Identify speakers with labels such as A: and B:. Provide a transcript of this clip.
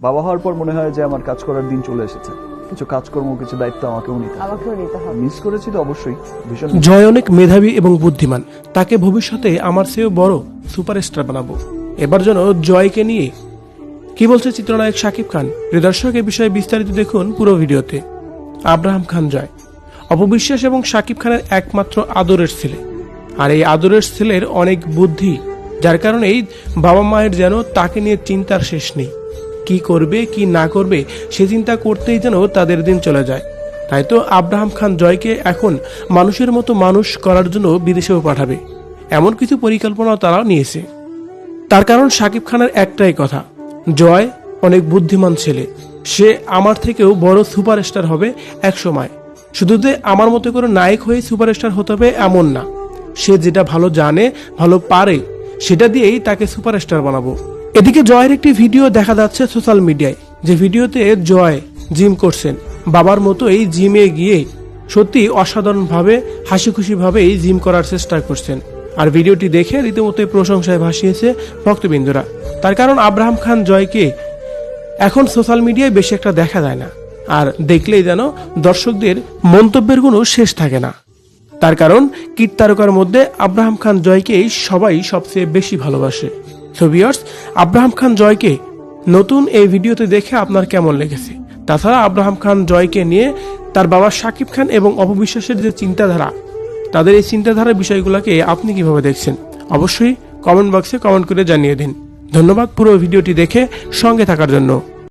A: বাবা হওয়ার পর মনে হয় যে আমার কাজ করার দিন চলে এসেছে। কিছু কাজকর্ম কিছু দায়িত্ব আমাকেও নিতে হবে।
B: আমাকেও নিতে হবে।
A: মিস করেছি তো অবশ্যই ভীষণ
C: জয় অনেক মেধাবী এবং বুদ্ধিমান। তাকে ভবিষ্যতে আমার চেয়েও বড় সুপারস্টার বানাবো। এবার যেন জয়কে নিয়ে কি বলছে চিত্রনায়ক শাকিব খান? প্রিয় দর্শক এ বিষয়ে বিস্তারিত দেখুন পুরো ভিডিওতে। আব্রাহাম খান জয়। অপবিশ্বাস এবং শাকিব খানের একমাত্র আদরের ছেলে। আর এই আদরের ছেলের অনেক বুদ্ধি যার কারণেই বাবা মায়ের যেন তাকে নিয়ে চিন্তার শেষ নেই। কি করবে, কি না করবে, সে চিন্তা করতেই যেন তাদের দিন চলে যায়। তাই তো আব্রাহাম খান জয়কে এখন মানুষের মতো মানুষ করার জন্য বিদেশেও পাঠাবে। এমন কিছু পরিকল্পনাও তারা নিয়েছে। তার কারণ শাকিব খানের একটাই কথা, জয় অনেক বুদ্ধিমান ছেলে। সে আমার থেকেও বড় সুপারস্টার হবে এক সময়। শুধু যে আমার মতো করে নায়ক হয়ে সুপারস্টার হতে হবে এমন না। সে যেটা ভালো জানে, ভালো পারে, সেটা দিয়েই তাকে সুপারস্টার বানাবো। এদিকে জয়ের একটি ভিডিও দেখা যাচ্ছে সোশ্যাল মিডিয়ায়, যে ভিডিওতে জয় জিম করছেন। বাবার মতো এই জিমে গিয়ে সত্যি অসাধারণভাবে হাসি খুশিভাবে এই জিম করার চেষ্টা করছেন। আর ভিডিওটি দেখে রীতিমতো প্রশংসায় ভাসিয়েছে ভক্তবিন্দুরা। তার কারণ আব্রাহাম খান জয়কে এখন সোশ্যাল মিডিয়ায় বেশি একটা দেখা যায় না, আর দেখলেই যেন দর্শকদের মন্তব্যের কোনো শেষ থাকে না। তার কারণ, কীট তারকার মধ্যে আব্রাহাম খান জয়কেই সবাই সবচেয়ে বেশি ভালোবাসে। সো ভিউয়ার্স আব্রাহাম খান জয়কে নতুন এই ভিডিওতে দেখে আপনার কেমন লেগেছে? তাছাড়া আব্রাহাম খান জয়কে নিয়ে তার বাবা শাকিব খান এবং অপবিশ্বাসের যে চিন্তাধারা, তাদের এই চিন্তাধারার বিষয়গুলোকে আপনি কীভাবে দেখছেন? অবশ্যই কমেন্ট বক্সে কমেন্ট করে জানিয়ে দিন। ধন্যবাদ পুরো ভিডিওটি দেখে সঙ্গে থাকার জন্য।